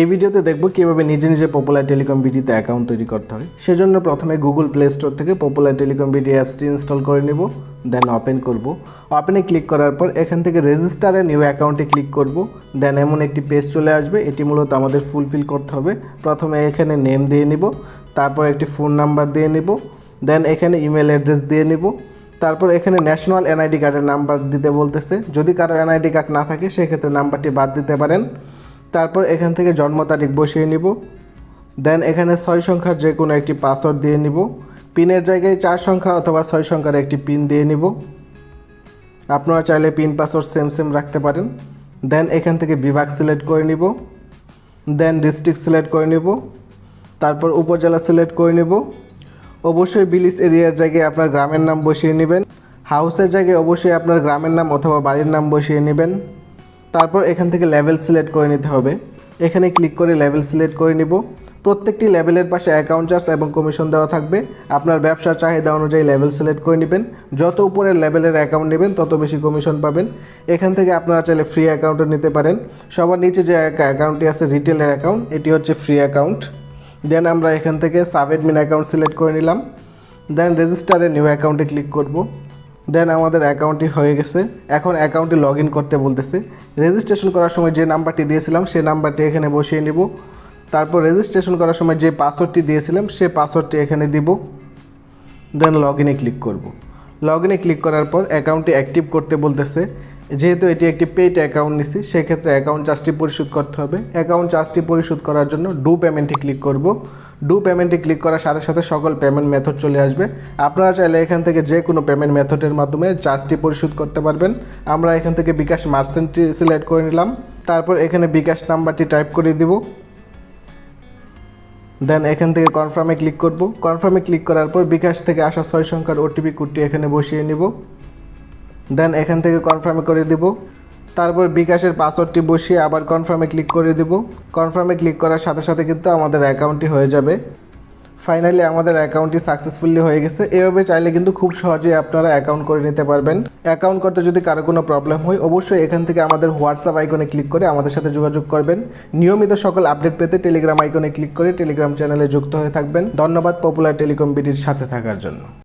এই ভিডিওতে দেখব কীভাবে নিজে নিজে পপুলার টেলিকম বিডিতে অ্যাকাউন্ট তৈরি করতে হয়। সেজন্য প্রথমে গুগল প্লে স্টোর থেকে পপুলার টেলিকম বিডি অ্যাপসটি ইনস্টল করে নিব দেন ওপেন করব। ওপেনে ক্লিক করার পর এখান থেকে রেজিস্টারে নিউ অ্যাকাউন্টে ক্লিক করব। দেন এমন একটি পেজ চলে আসবে, এটি মূলত আমাদের ফুলফিল করতে হবে। প্রথমে এখানে নেম দিয়ে নিব, তারপর একটি ফোন নাম্বার দিয়ে নিব দেন এখানে ইমেল অ্যাড্রেস দিয়ে নিব। তারপর এখানে ন্যাশনাল এনআইডি কার্ডের নাম্বার দিতে বলতেছে। যদি কারও এনআইডি কার্ড না থাকে, সেক্ষেত্রে নাম্বারটি বাদ দিতে পারেন। তারপর এখান থেকে জন্ম তারিখ বসিয়ে নিব। দেন এখানে ছয় সংখ্যার যে কোনো একটি পাসওয়ার্ড দিয়ে নিব। পিনের জায়গায় চার সংখ্যা অথবা ছয় সংখ্যার একটি পিন দিয়ে নিব। আপনারা চাইলে পিন পাসওয়ার্ড সেম সেম রাখতে পারেন। দেন এখান থেকে বিভাগ সিলেক্ট করে নিব। দেন ডিস্ট্রিক্ট সিলেক্ট করে নিব। তারপর উপজেলা সিলেক্ট করে নিব। অবশ্যই বিলিস এরিয়ার জায়গায় আপনার গ্রামের নাম বসিয়ে নেবেন। হাউসের জায়গায় অবশ্যই আপনার গ্রামের নাম অথবা বাড়ির নাম বসিয়ে নেবেন। তারপর এখান থেকে লেভেল সিলেক্ট করে নিতে হবে। এখানে ক্লিক করে লেভেল সিলেক্ট করে নিব। প্রত্যেকটি লেভেলের পাশে অ্যাকাউন্ট চার্জ এবং কমিশন দেওয়া থাকবে। আপনার ব্যবসার চাহিদা অনুযায়ী লেভেল সিলেক্ট করে নেবেন। যত উপরের লেভেলের অ্যাকাউন্ট নেবেন, তত বেশি কমিশন পাবেন। এখান থেকে আপনারা চাইলে ফ্রি অ্যাকাউন্টও নিতে পারেন। সবার নিচে যে অ্যাকাউন্টটি আছে রিটেলের অ্যাকাউন্ট এটি হচ্ছে ফ্রি অ্যাকাউন্ট দেন আমরা এখান থেকে সাব অ্যাডমিন অ্যাকাউন্ট সিলেক্ট করে নিলাম। দেন রেজিস্টারে নিউ অ্যাকাউন্টে ক্লিক করব। দেন আমাদের অ্যাকাউন্টটি হয়ে গেছে। এখন অ্যাকাউন্টে লগ করতে বলতেছে। রেজিস্ট্রেশন করার সময় যে নাম্বারটি দিয়েছিলাম সেই নাম্বারটি এখানে বসিয়ে নিব। তারপর রেজিস্ট্রেশন করার সময় যে পাসওয়ার্ডটি দিয়েছিলাম, সে পাসওয়ার্ডটি এখানে দিব। দেন লগ ক্লিক করব। লগ ক্লিক করার পর অ্যাকাউন্টটি অ্যাক্টিভ করতে বলতেছে। যেহেতু এটি একটি পেইড অ্যাকাউন্ট নিছি, সেক্ষেত্রে অ্যাকাউন্ট চার্জটি পরিশোধ করতে হবে। অ্যাকাউন্ট চার্জটি পরিশোধ করার জন্য ডু পেমেন্টে ক্লিক করব। ডু পেমেন্টে ক্লিক করার সাথে সাথে সকল পেমেন্ট মেথড চলে আসবে। আপনারা চাইলে এখান থেকে যে কোনো পেমেন্ট মেথডের মাধ্যমে চার্জটি পরিশোধ করতে পারবেন। আমরা এখান থেকে বিকাশ মার্চেন্টটি সিলেক্ট করে নিলাম। তারপর এখানে বিকাশ নাম্বারটি টাইপ করে দিব। দেন এখান থেকে কনফার্মে ক্লিক করব। কনফার্মে ক্লিক করার পর বিকাশ থেকে আসা ছয় সংখ্যার ওটিপি কোডটি এখানে বসিয়ে নিব। দেন এখান থেকে কনফার্মে করে দিব। তারপর বিকাশের পাসওয়ার্ডটি বসিয়ে আবার কনফার্মে ক্লিক করে দিব। কনফার্মে ক্লিক করার সাথে সাথে কিন্তু আমাদের অ্যাকাউন্টটি হয়ে যাবে। ফাইনালি আমাদের অ্যাকাউন্টটি সাকসেসফুলি হয়ে গেছে। এভাবে চাইলে কিন্তু খুব সহজেই আপনারা অ্যাকাউন্ট করে নিতে পারবেন। অ্যাকাউন্ট করতে যদি কারও কোনো প্রবলেম হয়, অবশ্যই এখান থেকে আমাদের হোয়াটসঅ্যাপ আইকনে ক্লিক করে আমাদের সাথে যোগাযোগ করবেন। নিয়মিত সকল আপডেট পেতে টেলিগ্রাম আইকনে ক্লিক করে টেলিগ্রাম চ্যানেলে যুক্ত হয়ে থাকবেন। ধন্যবাদ পপুলার টেলিকম বিডির সাথে থাকার জন্য।